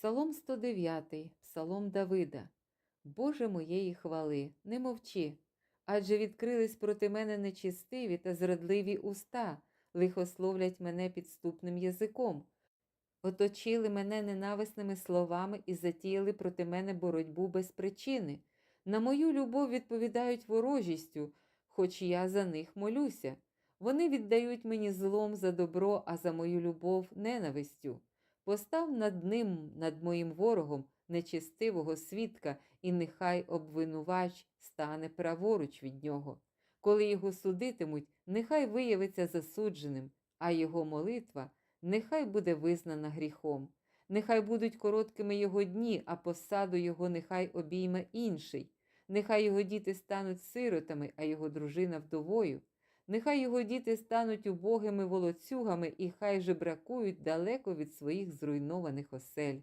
Псалом 109, Псалом Давида. Боже моєї хвали, не мовчи, адже відкрились проти мене нечистиві та зрадливі уста, лихословлять мене підступним язиком. Оточили мене ненависними словами і затіяли проти мене боротьбу без причини. На мою любов відповідають ворожістю, хоч я за них молюся. Вони віддають мені злом за добро, а за мою любов ненавистю. Постав над ним, над моїм ворогом, нечестивого свідка, і нехай обвинувач стане праворуч від нього. Коли його судитимуть, нехай виявиться засудженим, а його молитва нехай буде визнана гріхом. Нехай будуть короткими його дні, а посаду його нехай обійме інший. Нехай його діти стануть сиротами, а його дружина вдовою. Нехай його діти стануть убогими волоцюгами і хай жебракують далеко від своїх зруйнованих осель.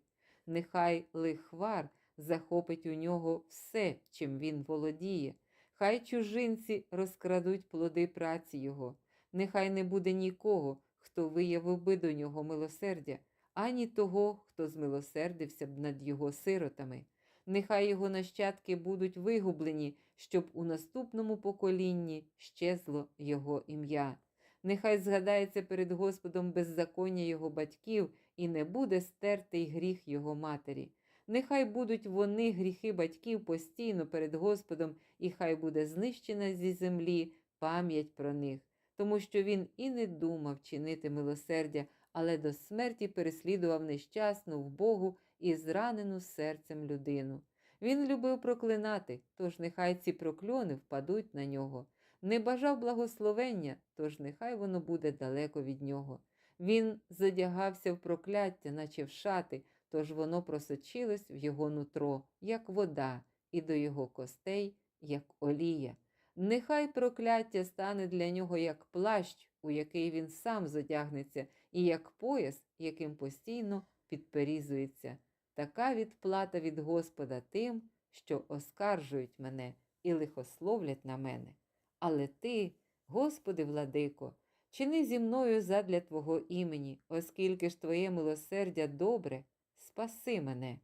Нехай лихвар захопить у нього все, чим він володіє. Хай чужинці розкрадуть плоди праці його. Нехай не буде нікого, хто виявив би до нього милосердя, ані того, хто змилосердився б над його сиротами. Нехай його нащадки будуть вигублені, щоб у наступному поколінні щезло його ім'я. Нехай згадається перед Господом беззаконня його батьків і не буде стертий гріх його матері. Нехай будуть вони гріхи батьків постійно перед Господом, і хай буде знищена зі землі пам'ять про них, тому що він і не думав чинити милосердя, але до смерті переслідував нещасну в Богу і зранену серцем людину. Він любив проклинати, тож нехай ці прокльони впадуть на нього. Не бажав благословення, тож нехай воно буде далеко від нього. Він задягався в прокляття, наче в шати, тож воно просочилось в його нутро, як вода, і до його костей, як олія. Нехай прокляття стане для нього як плащ, у який він сам задягнеться, і як пояс, яким постійно підперізується. Така відплата від Господа тим, що оскаржують мене і лихословлять на мене. Але ти, Господи, владико, чини зі мною задля Твого імені, оскільки ж Твоє милосердя добре, спаси мене.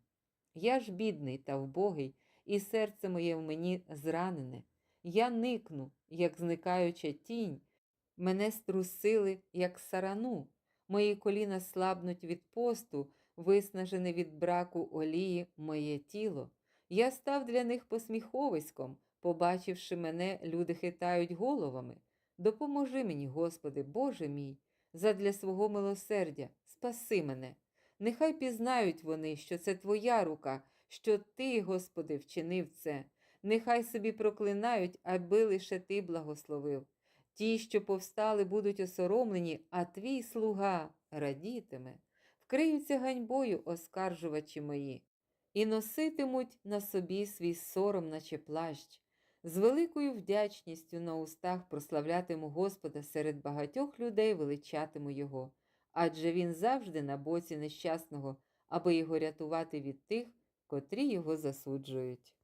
Я ж бідний та вбогий, і серце моє в мені зранене. Я никну, як зникаюча тінь, мене струсили, як сарану, мої коліна слабнуть від посту, виснажене від браку олії моє тіло. Я став для них посміховиськом, побачивши мене, люди хитають головами. Допоможи мені, Господи, Боже мій, задля свого милосердя, спаси мене. Нехай пізнають вони, що це Твоя рука, що Ти, Господи, вчинив це. Нехай собі проклинають, аби лише Ти благословив. Ті, що повстали, будуть осоромлені, а твій слуга радітиме, вкриються ганьбою оскаржувачі мої, і носитимуть на собі свій сором, наче плащ. З великою вдячністю на устах прославлятиму Господа серед багатьох людей величатиму Його, адже Він завжди на боці нещасного, аби його рятувати від тих, котрі його засуджують.